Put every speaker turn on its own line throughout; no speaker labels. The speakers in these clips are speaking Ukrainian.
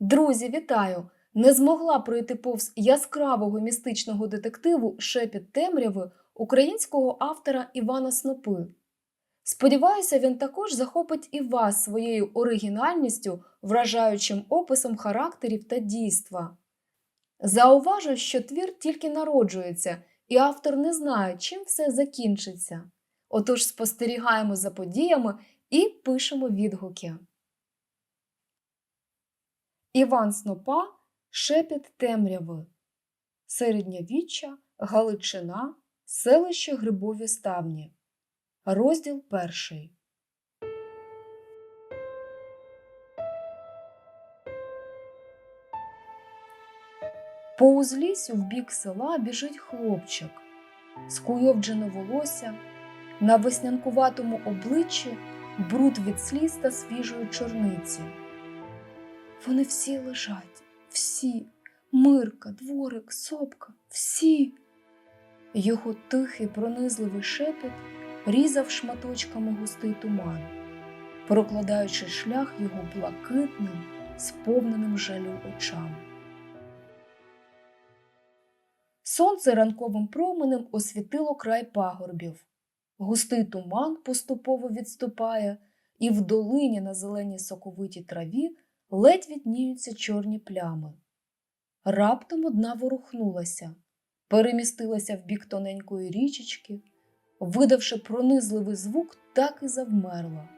Друзі, вітаю! Не змогла пройти повз яскравого містичного детективу Шепіт темряви українського автора Івана Снопи. Сподіваюся, він також захопить і вас своєю оригінальністю, вражаючим описом характерів та дійства. Зауважу, що твір тільки народжується, і автор не знає, чим все закінчиться. Отож спостерігаємо за подіями і пишемо відгуки. Іван Снопа Шепіт темряви. Середньовіччя, Галичина, селище Грибові Ставні. Розділ перший. По узліссю в бік села біжить хлопчик, скуйовджене волосся, на веснянкуватому обличчі бруд від сліз та свіжої чорниці. Вони всі лежать, всі, Мирка, дворик, сопка, всі. Його тихий пронизливий шепіт різав шматочками густий туман, прокладаючи шлях його блакитним, сповненим жалю очам. Сонце ранковим променем освітило край пагорбів. Густий туман поступово відступає, і в долині на зеленій соковитій траві ледь відніються чорні плями. Раптом одна ворухнулася, перемістилася в бік тоненької річечки, видавши пронизливий звук, так і завмерла,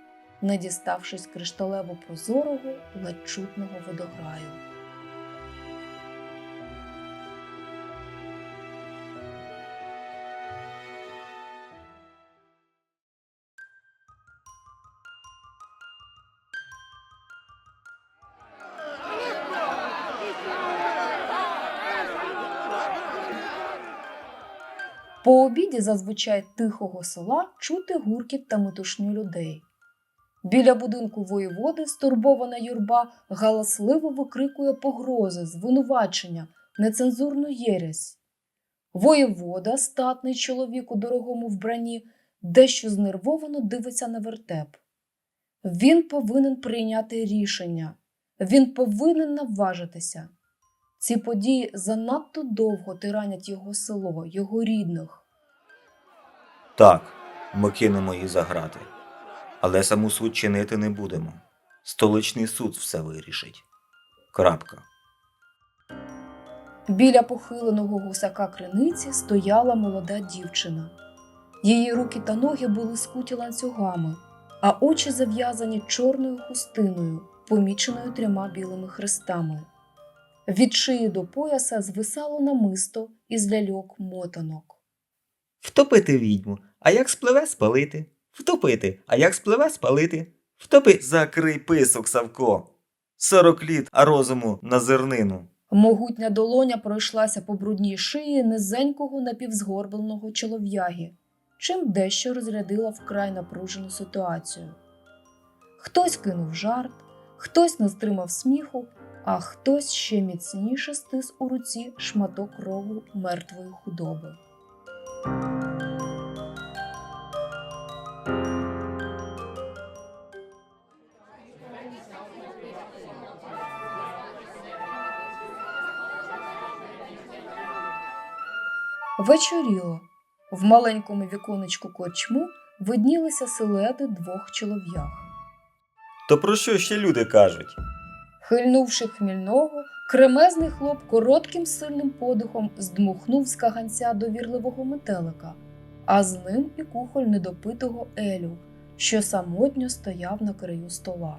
не діставшись кришталево прозорого, ледь чутного водограю. По обіді зазвичай тихого села чути гуркіт та метушню людей. Біля будинку воєводи стурбована юрба галасливо викрикує погрози, звинувачення, нецензурну єресь. Воєвода, статний чоловік у дорогому вбранні, дещо знервовано дивиться на вертеп. Він повинен прийняти рішення, він повинен наважитися. Ці події занадто довго тиранять його село, його рідних.
Так, ми кинемо їх за грати. Але саму суд чинити не будемо. Столичний суд все вирішить. Крапка.
Біля похиленого гусака криниці стояла молода дівчина. Її руки та ноги були скуті ланцюгами, а очі зав'язані чорною хустиною, поміченою трьома білими хрестами. Від шиї до пояса звисало намисто із ляльок мотанок.
Втопити відьму, а як спливе спалити. Втопити, а як спливе спалити. Втопи. Закрий писок, Савко. Сорок літ, а розуму на зернину.
Могутня долоня пройшлася по брудній шиї низенького напівзгорбленого чолов'яги, чим дещо розрядила вкрай напружену ситуацію. Хтось кинув жарт, хтось не стримав сміху, а хтось ще міцніше стис у руці шматок рогу мертвої худоби. Вечоріло. В маленькому віконечку корчму виднілися силуети двох чолов'яг.
То про що ще люди кажуть?
Хильнувши хмільного, кремезний хлоп коротким сильним подихом здмухнув з каганця довірливого метелика, а з ним і кухоль недопитого Елю, що самотньо стояв на краю стола.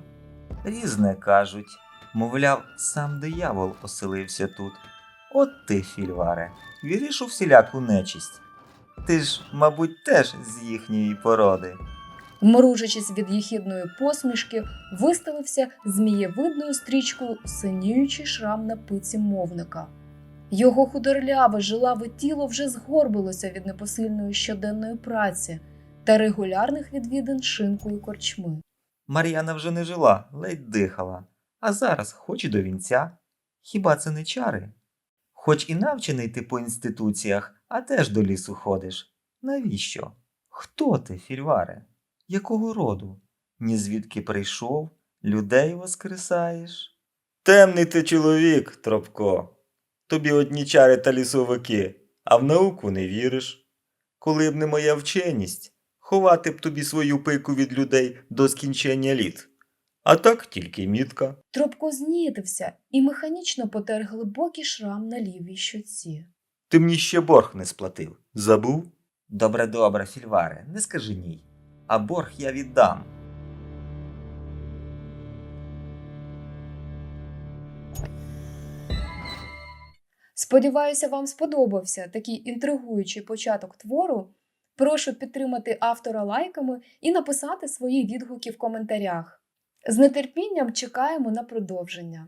Різне кажуть. Мовляв, сам диявол оселився тут. От ти, фільваре, віриш у всіляку нечисть. Ти ж, мабуть, теж з їхньої породи.
Мружачись від їхідної посмішки, виставився змієвидною стрічкою синіючий шрам на пиці мовника. Його худорляве, жилаве тіло вже згорбилося від непосильної щоденної праці та регулярних відвідин шинкою корчми.
Мар'яна вже не жила, ледь дихала, а зараз хоч і до вінця. Хіба це не чари? Хоч і навчений ти по інституціях, а теж до лісу ходиш. Навіщо? Хто ти, фільваре? Якого роду? Ні звідки прийшов, людей воскресаєш? Темний ти чоловік, Тропко. Тобі одні чари та лісовики, а в науку не віриш. Коли б не моя вченість, ховати б тобі свою пику від людей до скінчення літ. А так тільки мітка.
Тропко знітився і механічно потер глибокий шрам на лівій щоці.
Ти мені ще борг не сплатив. Забув? Добре, добре, Фільваре, не скажи ні. А борг я віддам.
Сподіваюся, вам сподобався такий інтригуючий початок твору. Прошу підтримати автора лайками і написати свої відгуки в коментарях. З нетерпінням чекаємо на продовження.